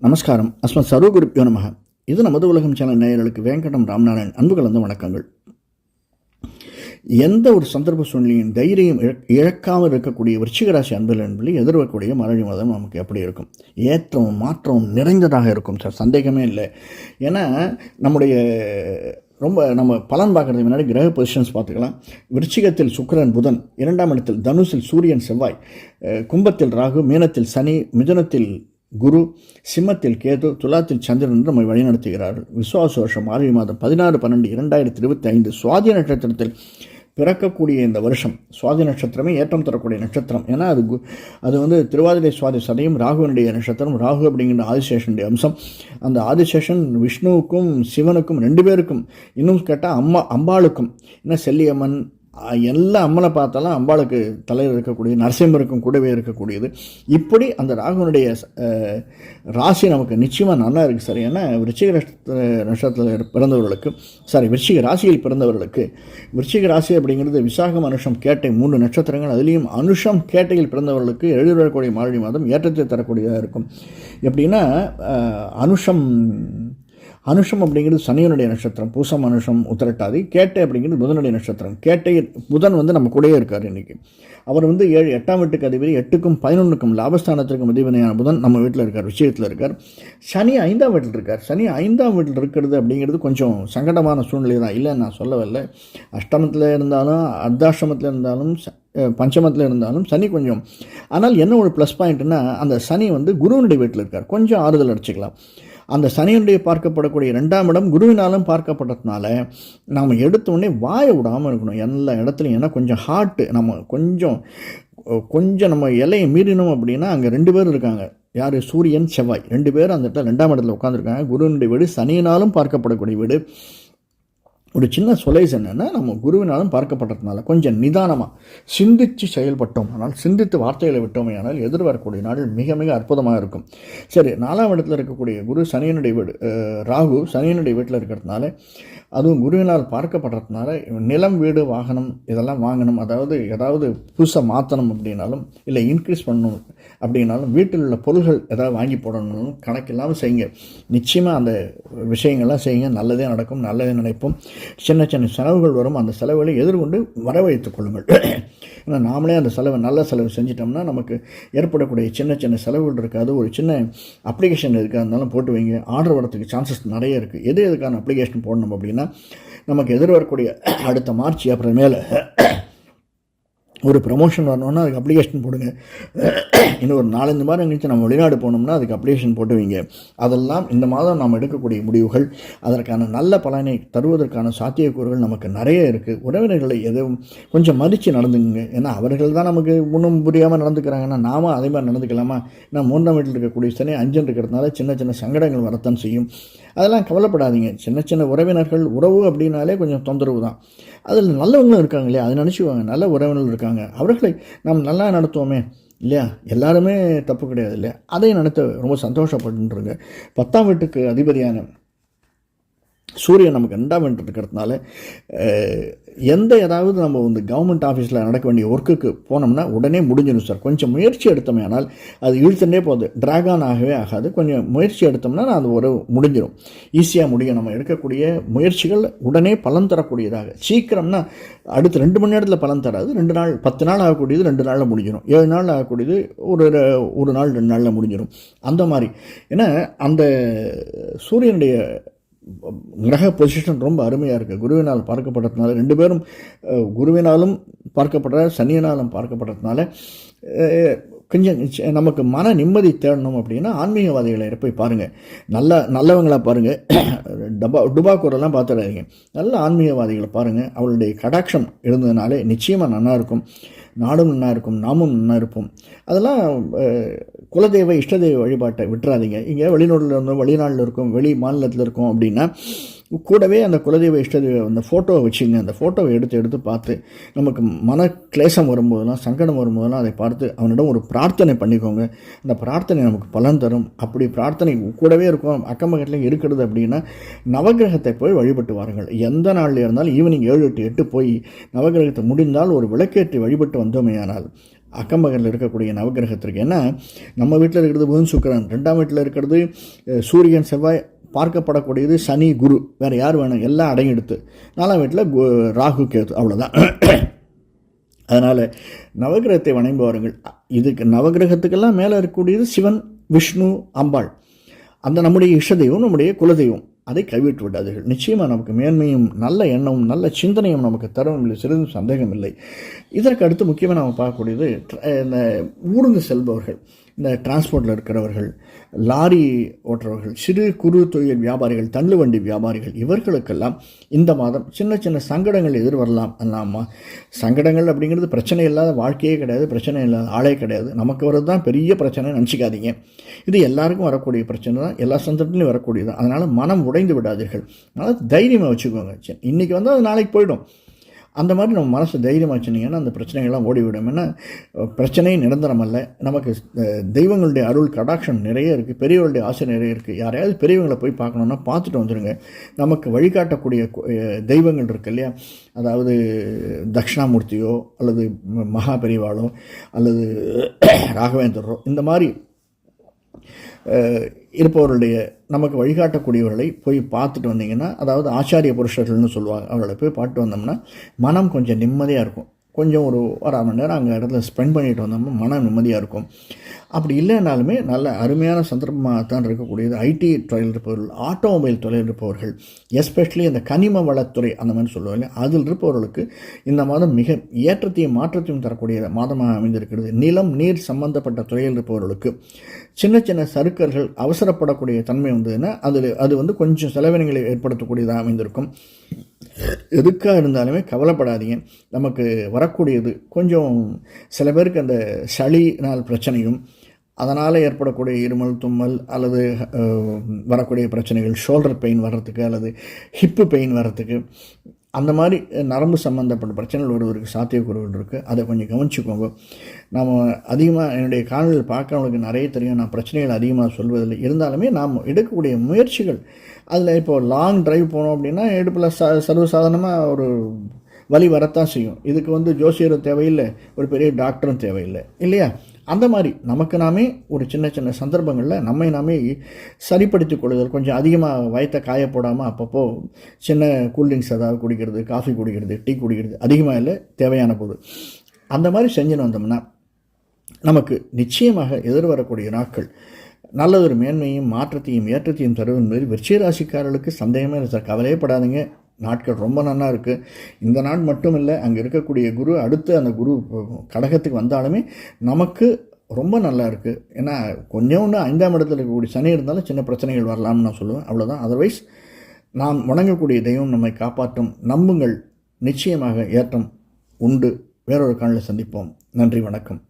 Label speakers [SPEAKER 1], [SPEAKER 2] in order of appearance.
[SPEAKER 1] நமஸ்காரம். அஸ்மத் சர்வகுருப்பியோ நமக இது நமது உலகம் சேனல் நேயர்களுக்கு வேங்கடம் ராமநாராயண் அன்பு கலந்த வணக்கங்கள். எந்த ஒரு சந்தர்ப்ப சூழ்நிலையும் தைரியம் இழ- இழக்காமல் இருக்கக்கூடிய விருச்சிகராசி அன்பர்கள் என்பதில் எதிர்வரக்கூடிய மரணி மாதம் நமக்கு எப்படி இருக்கும்? ஏற்றம் மாற்றம் நிறைந்ததாக இருக்கும் சார். சந்தேகமே இல்லை. ஏன்னா நம்முடைய ரொம்ப நம்ம பலன் பார்க்கறதுக்கு முன்னாடி கிரக பொசிஷன்ஸ் பார்த்துக்கலாம். விருச்சிகத்தில் சுக்கரன் புதன் இரண்டாம் இடத்தில் தனுசில் சூரியன் செவ்வாய் கும்பத்தில் ராகு மீனத்தில் சனி மிதுனத்தில் குரு சிம்மத்தில் கேது துலாத்தில் சந்திரன் என்று நம்மை வழிநடத்துகிறார்கள் விசுவாச வருஷம் மார்கழி மாதம் பதினாறு பன்னெண்டு இரண்டாயிரத்தி இருபத்தி ஐந்து சுவாதி நட்சத்திரத்தில் பிறக்கக்கூடிய இந்த வருஷம் சுவாதி நட்சத்திரமே ஏற்றம் தரக்கூடிய நட்சத்திரம். ஏன்னா அது கு- அது வந்து திருவாதிரை சுவாதி சதையும் ராகுவனுடைய நட்சத்திரம் ராகு அப்படிங்கிற ஆதிசேஷனுடைய அம்சம். அந்த ஆதிசேஷன் விஷ்ணுவுக்கும் சிவனுக்கும் ரெண்டு பேருக்கும். இன்னும் கேட்டால் அம்மா அம்பாளுக்கும். என்ன செல்லியம்மன் எல்லா அம்மனை பார்த்தாலும் அம்பாளுக்கு தலையில் இருக்கக்கூடிய நரசிம்மருக்கும் கூடவே இருக்கக்கூடியது. இப்படி அந்த ராகுவனுடைய ராசி நமக்கு நிச்சயமாக நல்லா இருக்குது சார். ஏன்னா விருச்சிக நட்சத்திரத்தில் பிறந்தவர்களுக்கு சாரி விருச்சிக ராசியில் பிறந்தவர்களுக்கு விருச்சிக ராசி அப்படிங்கிறது விசாகம் அனுஷம் கேட்டை மூன்று நட்சத்திரங்கள். அதுலேயும் அனுஷம் கேட்டையில் பிறந்தவர்களுக்கு எழுதக்கூடிய மார்கழி மாதம் ஏற்றத்தை தரக்கூடியதாக இருக்கும். எப்படின்னா அனுஷம் அனுஷம் அப்படிங்கிறது சனியனுடைய நட்சத்திரம் பூசம் அனுஷம் உத்திரட்டாதி கேட்டை அப்படிங்கிறது புதனுடைய நட்சத்திரம். கேட்டை புதன் வந்து நம்ம கூடயே இருக்கார் இன்றைக்கி அவர் வந்து ஏழு எட்டாம் வீட்டுக்கு அதிபதி எட்டுக்கும் பதினொன்றுக்கும் லாபஸ்தானத்திற்கும் அதிபதியான புதன் நம்ம வீட்டில் இருக்கார் விஷயத்தில் இருக்கார். சனி ஐந்தாம் வீட்டில் இருக்கார். சனி ஐந்தாம் வீட்டில் இருக்கிறது அப்படிங்கிறது கொஞ்சம் சங்கடமான சூழ்நிலை தான் இல்லை நான் சொல்ல வரல அஷ்டமத்தில் இருந்தாலும் அர்த்தாஷ்டமத்தில் இருந்தாலும் ச- பஞ்சமத்தில் இருந்தாலும் சனி கொஞ்சம் ஆனால் என்ன ஒரு ப்ளஸ் பாயிண்ட்னா அந்த சனி வந்து குருவனுடைய வீட்டில் இருக்கார். கொஞ்சம் ஆறுதல் அடிச்சுக்கலாம். அந்த சனியினுடைய பார்க்கப்படக்கூடிய ரெண்டாம் இடம் குருவினாலும் பார்க்கப்பட்டதுனால நாம் எடுத்தோடனே வாயை விடாமல் இருக்கணும். எல்லா இடத்துலையும் ஏன்னா கொஞ்சம் ஹார்ட்டு நம்ம கொஞ்சம் கொஞ்சம் நம்ம எல்லையை மீறினோம் அப்படின்னா அங்கே ரெண்டு பேர் இருக்காங்க. யார்? சூரியன் செவ்வாய். ரெண்டு பேரும் அந்த இடத்துல ரெண்டாம் இடத்துல உட்காந்துருக்காங்க குருவினுடைய வீடு சனியினாலும் பார்க்கப்படக்கூடிய வீடு. ஒரு சின்ன சொலைஸ் என்னென்னா நம்ம குருவினாலும் பார்க்கப்பட்டதுனால கொஞ்சம் நிதானமாக சிந்தித்து செயல்பட்டோம். ஆனால் சிந்தித்து வார்த்தைகளை விட்டோமே ஆனால் எதிர்வரக்கூடிய நாள் மிக மிக அற்புதமாக இருக்கும். சரி நாலாம் இடத்துல இருக்கக்கூடிய குரு சனியனுடைய வீடு ராகு சனியனுடைய வீட்டில் இருக்கிறதுனால அதுவும் குருவினால் பார்க்கப்படுறதுனால நிலம் வீடு வாகனம் இதெல்லாம் வாங்கணும். அதாவது ஏதாவது புதுசாக மாற்றணும் அப்படின்னாலும் இல்லை இன்க்ரீஸ் பண்ணணும் அப்படின்னாலும் வீட்டில் உள்ள பொருள்கள் ஏதாவது வாங்கி போடணும்னாலும் கணக்கில்லாமல் செய்யுங்க. நிச்சயமாக அந்த விஷயங்கள்லாம் செய்யுங்க. நல்லதே நடக்கும் நல்லதே நினைப்போம். சின்ன சின்ன செலவுகள் வரும். அந்த செலவுகளை எதிர்கொண்டு வரவழைத்துக் கொள்ளுங்கள். ஏன்னா நாமளே அந்த செலவை நல்ல செலவு செஞ்சிட்டோம்னா நமக்கு ஏற்படக்கூடிய சின்ன சின்ன செலவுகள் இருக்காது. ஒரு சின்ன அப்ளிகேஷன் இருக்குது இருந்தாலும் போட்டு வைங்க. ஆர்டர் வரத்துக்கு சான்சஸ் நிறைய இருக்குது எது எதுக்கான அப்ளிகேஷன் போடணும் அப்படின்னா நமக்கு எதிர்வரக்கூடிய அடுத்த மார்ச் ஏப்ரல் மேலே ஒரு ப்ரமோஷன் வரணுன்னா அதுக்கு அப்ளிகேஷன் போடுங்க. இன்னும் ஒரு நாலஞ்சு மாதம் கழிச்சு நம்ம வெளிநாடு போனோம்னா அதுக்கு அப்ளிகேஷன் போட்டு வைங்க அதெல்லாம் இந்த மாதம் நாம் எடுக்கக்கூடிய முடிவுகள். அதற்கான நல்ல பலனை தருவதற்கான சாத்தியக்கூறுகள் நமக்கு நிறைய இருக்குது உறவினர்களை எதுவும் கொஞ்சம் மதித்து நடந்துங்க ஏன்னா அவர்கள் தான் நமக்கு ஒன்றும் புரியாமல் நடந்துக்கிறாங்கன்னா நாம அதே மாதிரி நடந்துக்கலாமா? ஏன்னா மூன்றாம் வீட்டில் இருக்கக்கூடிய சனி அஞ்சன் இருக்கிறதுனால சின்ன சின்ன சங்கடங்கள் வரத்தான் செய்யும். அதெல்லாம் கவலைப்படாதீங்க. சின்ன சின்ன உறவினர்கள் உறவு அப்படின்னாலே கொஞ்சம் தொந்தரவு தான். அதில் நல்லவங்களும் இருக்காங்க இல்லையா? அதை நினச்சிக்குவாங்க நல்ல உறவினர்கள் இருக்காங்க. அவர்களை நாம் நல்லா நடத்துவோமே. இல்லையா? எல்லாருமே தப்பு கிடையாது இல்லையா? அதை நடத்த ரொம்ப சந்தோஷப்பட்டுருங்க பத்தாம் வீட்டுக்கு அதிபதியான சூரியன் நமக்கு ரெண்டாம் வீட்டு இருக்கிறதுனால எந்த ஏதாவது நம்ம வந்து கவர்மெண்ட் ஆஃபீஸில் நடக்க வேண்டிய ஒர்க்குக்கு போனோம்னா உடனே முடிஞ்சிடும் சார். கொஞ்சம் முயற்சி எடுத்தோமே ஆனால் அது இழுத்துட்டே போகுது. ட்ராகான் ஆகவே ஆகாது. கொஞ்சம் முயற்சி எடுத்தோம்னா அது ஒரு முடிஞ்சிடும். ஈஸியாக முடியும். நம்ம எடுக்கக்கூடிய முயற்சிகள் உடனே பலன் தரக்கூடியதாக. சீக்கிரம்னா அடுத்து ரெண்டு மணி நேரத்தில் பலன் தராது. ரெண்டு நாள் பத்து நாள் ஆகக்கூடியது ரெண்டு நாளில் முடிஞ்சிடும். ஏழு நாள் ஆகக்கூடியது ஒரு ஒரு நாள் ரெண்டு நாளில் முடிஞ்சிடும். அந்த மாதிரி. ஏன்னா அந்த சூரியனுடைய கிரக பொசிஷன் ரொம்ப அருமையாக இருக்குது குருவினால் பார்க்கப்பட்டதுனால ரெண்டு பேரும் குருவினாலும் பார்க்கப்படுற சனியினாலும் பார்க்கப்படுறதுனால கொஞ்சம் நமக்கு மன நிம்மதி தேடணும் அப்படின்னா ஆன்மீகவாதிகளை போய் பாருங்கள் நல்ல நல்லவங்களாக பாருங்கள் டபா டுபாக்கூரெல்லாம் பார்த்துடாதீங்க. நல்ல ஆன்மீகவாதிகளை பாருங்கள் அவளுடைய கடாட்சம் இருந்ததுனாலே நிச்சயமாக நல்லா இருக்கும். நாடும் நல்லா இருக்கும். நாமும் நல்லா இருப்போம். அதெல்லாம் குலதெய்வ இஷ்டதெய்வ வழிபாட்டை விட்டுறாதீங்க. இங்கே வெளிநாட்டில் இருந்தோம் வெளிநாட்டில் இருக்கும் வெளி மாநிலத்தில் இருக்கோம் அப்படின்னா கூடவே அந்த குலதெய்வ இஷ்டதெய்வ அந்த ஃபோட்டோவை வச்சுங்க. அந்த ஃபோட்டோவை எடுத்து எடுத்து பார்த்து நமக்கு மன கிளேசம் வரும்போதெல்லாம் சங்கடம் வரும்போதெல்லாம் அதை பார்த்து அவனிடம் ஒரு பிரார்த்தனை பண்ணிக்கோங்க. அந்த பிரார்த்தனை நமக்கு பலன் தரும். அப்படி பிரார்த்தனை கூடவே இருக்கும் அக்கம் பக்கத்தில் இருக்கிறது அப்படின்னா நவகிரகத்தை போய் வழிபட்டு வாருங்கள். எந்த நாளில் இருந்தாலும் ஈவினிங் ஏழு எட்டு எட்டு போய் நவகிரகத்தை முடிந்தால் ஒரு விளக்கேற்றி வழிபட்டு வந்தோமேயானால் அக்கம் பக்கத்தில் இருக்கக்கூடிய நவகிரகத்திற்கு ஏன்னா நம்ம வீட்டில் இருக்கிறது புதன் சுக்கரன். ரெண்டாம் வீட்டில் இருக்கிறது சூரியன் செவ்வாய் பார்க்கப்படக்கூடியது சனி குரு. வேறு யார் வேணும் எல்லாம் அடங்கிடுத்து. நாலாம் வீட்டில் கு- ராகு கேது. அவ்வளோதான் அதனால் நவகிரகத்தை வணங்குவாருங்கள் இதுக்கு நவகிரகத்துக்கெல்லாம் மேலே இருக்கக்கூடியது சிவன் விஷ்ணு அம்பாள். அந்த நம்முடைய இஷதெய்வம் நம்முடைய குலதெய்வம் அதை கைவிட்டு விடாதீர்கள். நிச்சயமாக நமக்கு மேன்மையும் நல்ல எண்ணமும் நல்ல சிந்தனையும் நமக்கு தரும் இல்லை சிறிதும் சந்தேகம் இல்லை இதற்கு அடுத்து முக்கியமாக நம்ம பார்க்கக்கூடியது இந்த ஊர்ந்து செல்பவர்கள். இந்த டிரான்ஸ்போர்ட்டில் இருக்கிறவர்கள் லாரி ஓட்டுறவர்கள் சிறு குறு தொழில் வியாபாரிகள் தள்ளு வண்டி வியாபாரிகள் இவர்களுக்கெல்லாம் இந்த மாதம் சின்ன சின்ன சங்கடங்கள் எதிர்வரலாம். அல்லாமா சங்கடங்கள் அப்படிங்கிறது பிரச்சனை இல்லாத வாழ்க்கையே கிடையாது பிரச்சனை இல்லாத ஆளே கிடையாது. நமக்கு வர்றது தான் பெரிய பிரச்சனை நினச்சிக்காதீங்க. இது எல்லாருக்கும் வரக்கூடிய பிரச்சனை தான் எல்லா சந்தர்ப்பத்திலையும் வரக்கூடியது அதனால் மனம் உடைந்து விடாதீர்கள். அதனால் தைரியமாக வச்சுக்கோங்க. இன்றைக்கி வந்து அது நாளைக்கு போயிடும். அந்த மாதிரி நம்ம மனசு தைரியமாக வச்சுனீங்கன்னா அந்த பிரச்சனைகள்லாம் ஓடிவிடும். ஏன்னா பிரச்சனை நிரந்தரம் அல்ல நமக்கு தெய்வங்களுடைய அருள் கடாட்சம் நிறைய இருக்குது பெரியவர்களுடைய ஆசை நிறைய இருக்குது யாரையாவது பெரியவங்களை போய் பார்க்கணுன்னா பார்த்துட்டு வந்துடுங்க நமக்கு வழிகாட்டக்கூடிய தெய்வங்கள் இருக்கு இல்லையா? அதாவது தட்சிணாமூர்த்தியோ அல்லது மகா பெரிவாளோ அல்லது ராகவேந்தரோ இந்த மாதிரி இருப்பவருடைய நமக்கு வழிகாட்டக்கூடியவர்களை போய் பார்த்துட்டு வந்தீங்கன்னா அதாவது ஆச்சாரிய புருஷர்கள்னு சொல்லுவாங்க அவர்களை போய் பார்த்துட்டு வந்தோம்னா மனம் கொஞ்சம் நிம்மதியாக இருக்கும். கொஞ்சம் ஒரு அரை மணி நேரம் அங்கே இடத்துல ஸ்பெண்ட் பண்ணிட்டு வந்தோம்னா மன நிம்மதியாக இருக்கும். அப்படி இல்லைனாலுமே நல்ல அருமையான சந்தர்ப்பமாக தான் இருக்கக்கூடியது ஐடி தொழில் இருப்பவர்கள் ஆட்டோமொபைல் தொழில் இருப்பவர்கள் எஸ்பெஷலி இந்த கனிம வளத்துறை அந்த மாதிரி சொல்லுவாங்க அதில் இருப்பவர்களுக்கு இந்த மாதம் மிக ஏற்றத்தையும் மாற்றத்தையும் தரக்கூடிய மாதமாக அமைந்திருக்கிறது. நிலம் நீர் சம்பந்தப்பட்ட துறையில் இருப்பவர்களுக்கு சின்ன சின்ன சருக்கர்கள் அவசரப்படக்கூடிய தன்மை வந்ததுன்னா அதில் அது வந்து கொஞ்சம் செலவினங்களை ஏற்படுத்தக்கூடியதாக அமைந்திருக்கும். எதுக்காக இருந்தாலுமே கவலைப்படாதீங்க. நமக்கு வரக்கூடியது கொஞ்சம் சில பேருக்கு அந்த சளினால் பிரச்சனையும் அதனால் ஏற்படக்கூடிய இருமல் தும்மல் அல்லது வரக்கூடிய பிரச்சனைகள் ஷோல்டர் பெயின் வர்றதுக்கு அல்லது ஹிப்பு பெயின் வர்றதுக்கு அந்த மாதிரி நரம்பு சம்மந்தப்பட்ட பிரச்சனைகள் ஒருவருக்கு சாத்தியக்கூறுகள் இருக்குது அதை கொஞ்சம் கவனிச்சுக்கோங்க. நாம் அதிகமாக என்னுடைய காணொலியில் பார்க்குறவங்களுக்கு நிறைய தெரியும். நான் பிரச்சனைகள் அதிகமாக சொல்வதில்லை. இருந்தாலுமே நாம் எடுக்கக்கூடிய முயற்சிகள் அதில் இப்போ லாங் டிரைவ் போனோம் அப்படின்னா எடுப்பில் ச சர்வசாதாரணமாக ஒரு வழி வரத்தான் செய்யும். இதுக்கு வந்து ஜோசியரும் தேவையில்லை. ஒரு பெரிய டாக்டரும் தேவையில்லை. இல்லையா? அந்த மாதிரி நமக்கு நாமே ஒரு சின்ன சின்ன சந்தர்ப்பங்களில் நம்மை நாமே சரிப்படுத்தி கொள்ளுதல் கொஞ்சம் அதிகமாக வயத்தை காய போடாமல் அப்பப்போ சின்ன கூல்ட்ரிங்க்ஸ் ஏதாவது குடிக்கிறது காஃபி குடிக்கிறது டீ குடிக்கிறது அதிகமாக இல்லை தேவையான போது. அந்த மாதிரி செஞ்சுன்னு வந்தோம்னா நமக்கு நிச்சயமாக எதிர்வரக்கூடிய நாட்கள் நல்லதொரு மேன்மையும் மாற்றத்தையும் ஏற்றத்தையும் தரும் என்பது விருச்சிக ராசிக்காரர்களுக்கு சந்தேகமே இல்லை சார். கவலையப்படாதீங்க நாட்கள் ரொம்ப நல்லா இருக்குது இந்த நாள் மட்டும் இல்லை அங்கே இருக்கக்கூடிய குரு அடுத்து அந்த குரு கடகத்துக்கு வந்தாலுமே நமக்கு ரொம்ப நல்லா இருக்குது ஏன்னா கொஞ்சம் ஒன்று ஐந்தாம் இடத்துல இருக்கக்கூடிய சனி இருந்தாலும் சின்ன பிரச்சனைகள் வரலாம்னு நான் சொல்லுவேன். அவ்வளோதான் அதர்வைஸ் நாம் வணங்கக்கூடிய தெய்வம் நம்மை காப்பாற்றும் நம்புங்கள். நிச்சயமாக ஏற்றம் உண்டு. வேறொரு காலில் சந்திப்போம். நன்றி வணக்கம்.